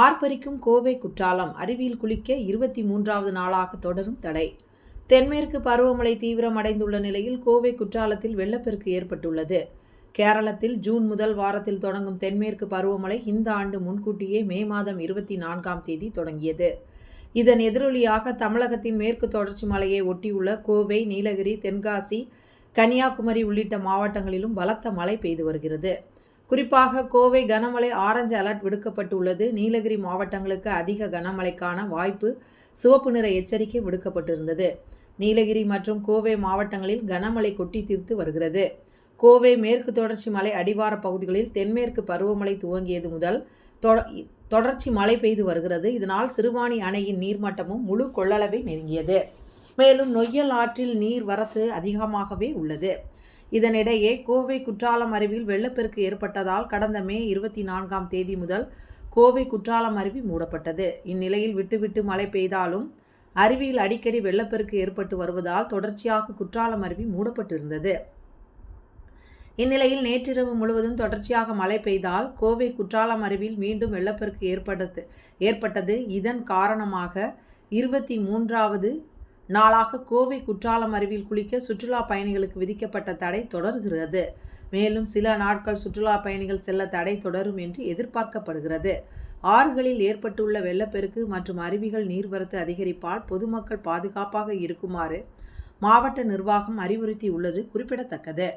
ஆர்ப்பரிக்கும் கோவை குற்றாலம் அருவியில் குளிக்க இருபத்தி மூன்றாவது நாளாக தொடரும் தடை. தென்மேற்கு பருவமழை தீவிரம் அடைந்துள்ள நிலையில் கோவை குற்றாலத்தில் வெள்ளப்பெருக்கு ஏற்பட்டுள்ளது. கேரளத்தில் ஜூன் முதல் வாரத்தில் தொடங்கும் தென்மேற்கு பருவமழை இந்த ஆண்டு முன்கூட்டியே மே மாதம் இருபத்தி நான்காம் தேதி தொடங்கியது. இதன் எதிரொலியாக தமிழகத்தின் மேற்கு தொடர்ச்சி மலையை ஒட்டியுள்ள கோவை நீலகிரி தென்காசி கன்னியாகுமரி உள்ளிட்ட மாவட்டங்களிலும் பலத்த மழை பெய்து வருகிறது. குறிப்பாக கோவை கனமழை ஆரஞ்சு அலர்ட் விடுக்கப்பட்டுள்ளது. நீலகிரி மாவட்டங்களுக்கு அதிக கனமழைக்கான வாய்ப்பு சிவப்பு நிற எச்சரிக்கை விடுக்கப்பட்டிருந்தது. நீலகிரி மற்றும் கோவை மாவட்டங்களில் கனமழை கொட்டி தீர்த்து வருகிறது. கோவை மேற்கு தொடர்ச்சி மலை அடிவார பகுதிகளில் தென்மேற்கு பருவமழை துவங்கியது முதல் தொட- தொடர்ச்சி மழை பெய்து வருகிறது. இதனால் சிறுவாணி அணையின் நீர்மட்டமும் முழு கொள்ளளவை நெருங்கியது. மேலும் நொய்யல் ஆற்றில் நீர் வரத்து அதிகமாகவே உள்ளது. இதனிடையே கோவை குற்றாலம் அருவியில் வெள்ளப்பெருக்கு ஏற்பட்டதால் கடந்த மே இருபத்தி நான்காம் தேதி முதல் கோவை குற்றாலம் அருவி மூடப்பட்டது. இந்நிலையில் விட்டுவிட்டு மழை பெய்தாலும் அருவியில் அடிக்கடி வெள்ளப்பெருக்கு ஏற்பட்டு வருவதால் தொடர்ச்சியாக குற்றாலம் அருவி மூடப்பட்டிருந்தது. இந்நிலையில் நேற்றிரவு முழுவதும் தொடர்ச்சியாக மழை பெய்தால் கோவை குற்றாலம் அருவியில் மீண்டும் வெள்ளப்பெருக்கு ஏற்பட்டது ஏற்பட்டது. இதன் காரணமாக இருபத்தி மூன்றாவது நாளாக கோவை குற்றாலம் அருவியில் குளிக்க சுற்றுலா பயணிகளுக்கு விதிக்கப்பட்ட தடை தொடர்கிறது. மேலும் சில நாட்கள் சுற்றுலா பயணிகள் செல்ல தடை தொடரும் என்று எதிர்பார்க்கப்படுகிறது. ஆறுகளில் ஏற்பட்டுள்ள வெள்ளப்பெருக்கு மற்றும் அருவிகள் நீர்வரத்து அதிகரிப்பால் பொதுமக்கள் பாதுகாப்பாக இருக்குமாறு மாவட்ட நிர்வாகம் அறிவுறுத்தியுள்ளது குறிப்பிடத்தக்கது.